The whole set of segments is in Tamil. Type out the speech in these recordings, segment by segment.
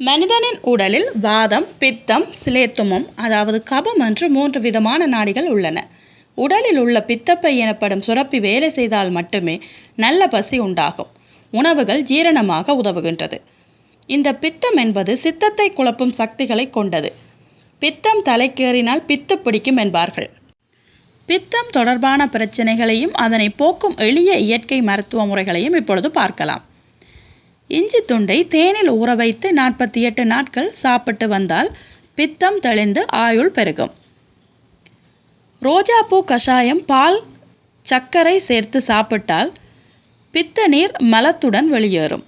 மனிதனின் உடலில் வாதம் பித்தம் சிலேத்துமம் அதாவது கபம் என்று மூன்று விதமான நாடிகள் உள்ளன. உடலில் உள்ள பித்தப்பை எனப்படும் சுரப்பி வேலை செய்தால் மட்டுமே நல்ல பசி உண்டாகும். உணவுகள் ஜீரணமாக உதவுகின்றது. இந்த பித்தம் என்பது சித்தத்தை குழப்பும் சக்திகளை கொண்டது. பித்தம் தலைக்கேறினால் பித்து பிடிக்கும் என்பார்கள். பித்தம் தொடர்பான பிரச்சனைகளையும் அதனை போக்கும் எளிய இயற்கை மருத்துவ முறைகளையும் இப்பொழுது பார்க்கலாம். இஞ்சி துண்டை தேனில் ஊற வைத்து நாற்பத்தி எட்டு நாட்கள் சாப்பிட்டு வந்தால் பித்தம் தெளிந்து ஆயுள் பெருகும். ரோஜாப்பூ கஷாயம் பால் சர்க்கரை சேர்த்து சாப்பிட்டால் பித்த நீர் மலத்துடன் வெளியேறும்.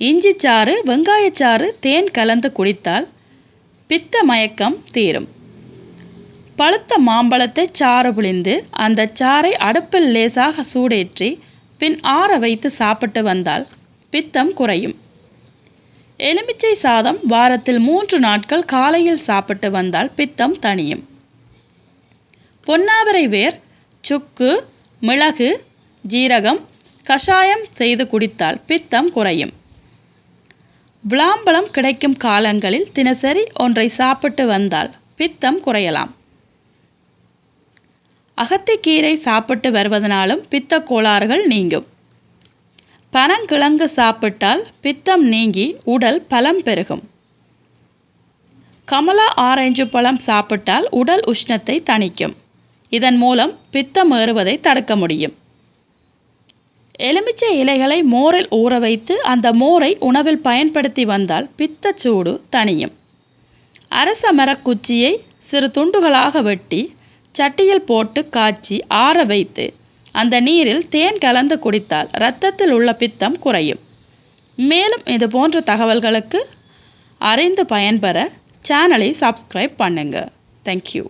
இஞ்சி சாறு வெங்காயச்சாறு தேன் கலந்து குடித்தால் பித்த மயக்கம் தீரும். பழுத்த மாம்பழத்தை சாறு புழிந்து அந்த சாறை அடுப்பில் லேசாக சூடேற்றி பின் ஆற வைத்து சாப்பிட்டு வந்தால் பித்தம் குறையும். எலுமிச்சை சாதம் வாரத்தில் மூன்று நாட்கள் காலையில் சாப்பிட்டு வந்தால் பித்தம் தணியும். பொன்னாவரை வேர் சுக்கு மிளகு ஜீரகம் கஷாயம் செய்து குடித்தால் பித்தம் குறையும். விளாம்பழம் கிடைக்கும் காலங்களில் தினசரி ஒன்றை சாப்பிட்டு வந்தால் பித்தம் குறையலாம். அகத்திக்கீரை சாப்பிட்டு வருவதனாலும் பித்த கோளாறுகள் நீங்கும். பனங்கிழங்கு சாப்பிட்டால் பித்தம் நீங்கி உடல் பலம் பெருகும். கமலா ஆரஞ்சு பழம் சாப்பிட்டால் உடல் உஷ்ணத்தை தணிக்கும். இதன் மூலம் பித்தம் ஏறுவதை தடுக்க முடியும். எலுமிச்சை இலைகளை மோரில் ஊற வைத்து அந்த மோரை உணவில் பயன்படுத்தி வந்தால் பித்தச்சூடு தணியும். அரச மரக்குச்சியை சிறு துண்டுகளாக வெட்டி சட்டியில் போட்டு காய்ச்சி ஆற வைத்து அந்த நீரில் தேன் கலந்து குடித்தால் இரத்தத்தில் உள்ள பித்தம் குறையும். மேலும் இது போன்ற தகவல்களுக்கு அறிந்து பயன்பெற சேனலை சப்ஸ்கிரைப் பண்ணுங்கள் தேங்க்யூ